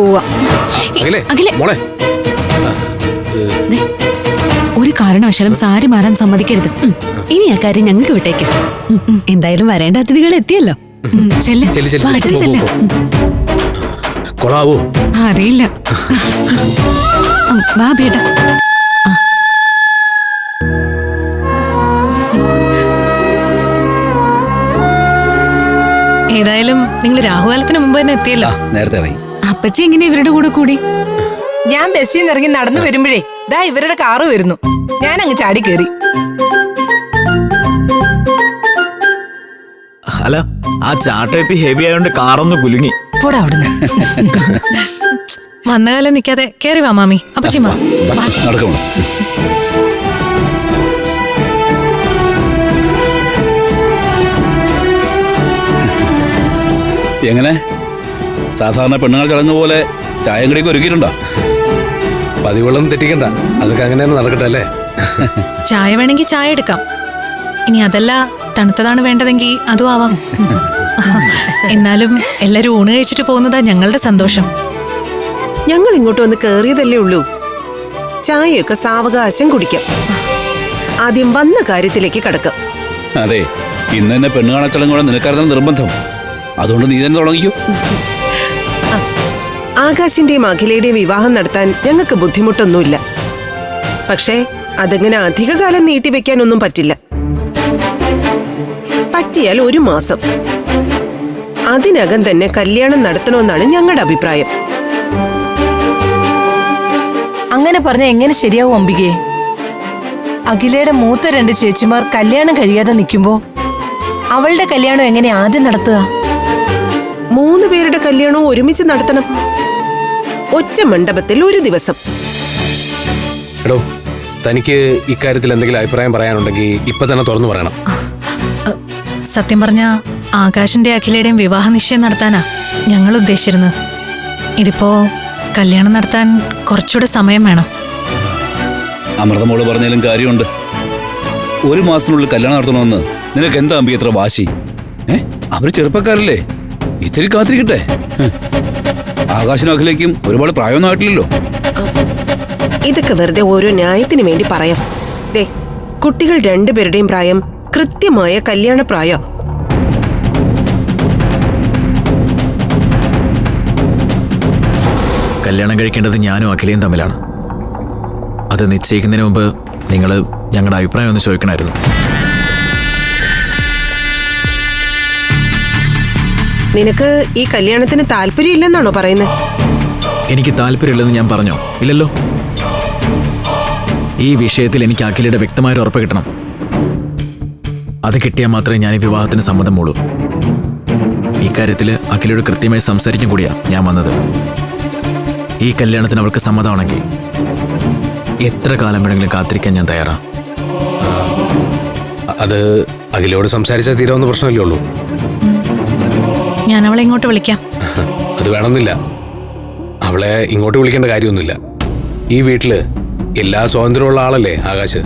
പോവാ മോളെ. ഒരു കാരണവശാലും സാരി മാറാൻ സമ്മതിക്കരുത്. ഇനി ആ കാര്യം ഞങ്ങൾക്ക് വിട്ടേക്കാം. എന്തായാലും വരേണ്ട അതിഥികൾ എത്തിയല്ലോ. കൊളാവോ? അറിയില്ല. വാ ബേട്ട. ഏതായാലും നിങ്ങൾ രാഹുകാലത്തിന് മുമ്പ് തന്നെ എത്തിയല്ലോ. നേരത്തെ അപ്പച്ചി എങ്ങനെ ഇവരുടെ കൂടെ കൂടി? ഞാൻ ബസ്സിൽ നിന്ന് ഇറങ്ങി നടന്നു വരുമ്പോഴേ ദാ ഇവരുടെ കാറ് വരുന്നു. ഞാൻ അങ്ങ് ചാടി കയറി അല്ല ആ ചാട്ടയെത്തി ഹെവി ആയതുകൊണ്ട് കാറൊന്ന് കുലുങ്ങി. പോടാ അവിടുന്ന്. വന്ന കാലം നിൽക്കാതെ കയറി വാ. മാമി അപ്പച്ചിമ്മ നടക്കണം? എങ്ങനെ? സാധാരണ പെണ്ണുങ്ങൾ ചടങ്ങ് പോലെ ചായം കടിയൊക്കെ ഒരുക്കിയിട്ടുണ്ടോ? പതിവെള്ളം തെറ്റിക്കണ്ട. അതൊക്കെ അങ്ങനെ തന്നെ നടക്കട്ടെ അല്ലേ? ചായ വേണമെങ്കിൽ ചായ എടുക്കാം. ഇനി അതല്ല തണുത്തതാണ് വേണ്ടതെങ്കിൽ അതും ആവാം. എന്നാലും എല്ലാരും ഊണ് കഴിച്ചിട്ട് പോകുന്നതാ ഞങ്ങളുടെ സന്തോഷം. ഞങ്ങൾ ഇങ്ങോട്ട് വന്ന് കയറിയതല്ലേ ഉള്ളൂ. ചായയൊക്കെ സാവകാശം കുടിക്കാം. ആദ്യം വന്ന കാര്യത്തിലേക്ക് കടക്കാം. അതെ ഇന്ന് തന്നെ പെണ്ണുകാണച്ചടങ്ങോടെ നിനക്കായിരുന്നു നിർബന്ധം. അതുകൊണ്ട് നീ തന്നെ തുടങ്ങിക്കോ. ആകാശിന്റെയും അഖിലയുടെയും വിവാഹം നടത്താൻ ഞങ്ങൾക്ക് ബുദ്ധിമുട്ടൊന്നുമില്ല. പക്ഷേ അതങ്ങനെ അധികകാലം നീട്ടിവെക്കാനൊന്നും പറ്റില്ല. പറ്റിയാൽ ഒരു മാസം. അതിനകം തന്നെ കല്യാണം നടത്തണമെന്നാണ് ഞങ്ങളുടെ അഭിപ്രായം. അങ്ങനെ പറഞ്ഞ എങ്ങനെ ശരിയാവും അംബികയെ അഖിലയുടെ മൂത്ത രണ്ട് ചേച്ചിമാർ കല്യാണം കഴിയാതെ നിൽക്കുമ്പോ അവളുടെ കല്യാണം എങ്ങനെ ആദ്യം നടത്തുക? മൂന്ന് പേരുടെ കല്യാണവും ഒരുമിച്ച് നടത്തണം. ഒറ്റ മണ്ഡപത്തിൽ ഒരു ദിവസം. എടോ തനിക്ക് ഇക്കാര്യത്തിൽ എന്തെങ്കിലും അഭിപ്രായം പറയാനുണ്ടെങ്കിൽ ഇപ്പൊ തന്നെ തുറന്നു പറയണം. സത്യം പറഞ്ഞ ആകാശിന്റെ അഖിലയുടെയും വിവാഹ നിശ്ചയം നടത്താനാ ഞങ്ങൾ ഉദ്ദേശിച്ചിരുന്നത്. ഇതിപ്പോ കല്യാണം നടത്താൻ കുറച്ചുകൂടെ സമയം വേണം. അമൃതമോൾ പറഞ്ഞാലും കാര്യമുണ്ട്. ഒരു മാസത്തിനുള്ളിൽ കല്യാണം നടത്തണമെന്ന് നിനക്ക് എന്താ അമ്പി ഇത്ര വാശി? ഏ? അവർ ചെറുപ്പക്കാരല്ലേ? ഇത്തിരി കാത്തിരിക്കട്ടെ. ആകാശിനും അഖിലേക്കും ഒരുപാട് പ്രായമൊന്നും ആയിട്ടില്ലല്ലോ. ഇതൊക്കെ വെറുതെ ഓരോ ന്യായത്തിന് വേണ്ടി പറയാം. ദേ കുട്ടികൾ രണ്ടുപേരുടെയും പ്രായം കൃത്യമായ കല്യാണ പ്രായം കല്യാണം കഴിക്കേണ്ടത് ഞാനും അഖിലയും തമ്മിലാണ്. അത് നിശ്ചയിക്കുന്നതിന് മുമ്പ് നിങ്ങൾ ഞങ്ങളുടെ അഭിപ്രായം ഒന്ന് ചോദിക്കണമായിരുന്നു. നിനക്ക് ഈ കല്യാണത്തിന് താല്പര്യമില്ലെന്നാണോ പറയുന്നത് എനിക്ക് താല്പര്യമില്ലെന്ന് ഞാൻ പറഞ്ഞോ? ഇല്ലല്ലോ. ഈ വിഷയത്തിൽ എനിക്ക് അഖിലയുടെ വ്യക്തമായ ഒരു ഉറപ്പ് കിട്ടണം. അത് കിട്ടിയാൽ മാത്രമേ ഞാൻ ഈ വിവാഹത്തിന് സമ്മതം മൂളൂ ഇക്കാര്യത്തിൽ അഖിലയോട് കൃത്യമായി സംസാരിക്കും കൂടിയാ ഞാൻ വന്നത്. ഈ കല്യാണത്തിന് അവൾക്ക് സമ്മതമാണെങ്കിൽ എത്ര കാലം വേണമെങ്കിലും കാത്തിരിക്കാൻ ഞാൻ തയ്യാറാ? അത് അഖിലോട് സംസാരിച്ചാൽ തീരാവുന്ന പ്രശ്നമല്ലേ ഉള്ളൂ. ഞാൻ അവളെ ഇങ്ങോട്ട് വിളിക്കാം. അത് വേണമെന്നില്ല. അവളെ ഇങ്ങോട്ട് വിളിക്കേണ്ട കാര്യമൊന്നുമില്ല. ഈ വീട്ടിൽ എല്ലാ സ്വാതന്ത്ര്യമുള്ള ആളല്ലേ ആകാശ്?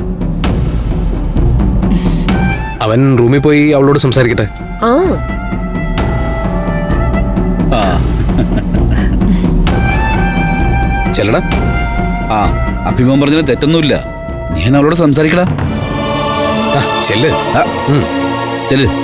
അവൻ റൂമിൽ പോയി അവളോട് സംസാരിക്കട്ടെ. ആ. ആ. ചെല്ലടാ. ആ അഭിമുഖം പറഞ്ഞതിന് തെറ്റൊന്നുമില്ല. നീ എന്നാ അവളോട് സംസാരിക്കടാ? ചെല്ല്. ചെല്ല്.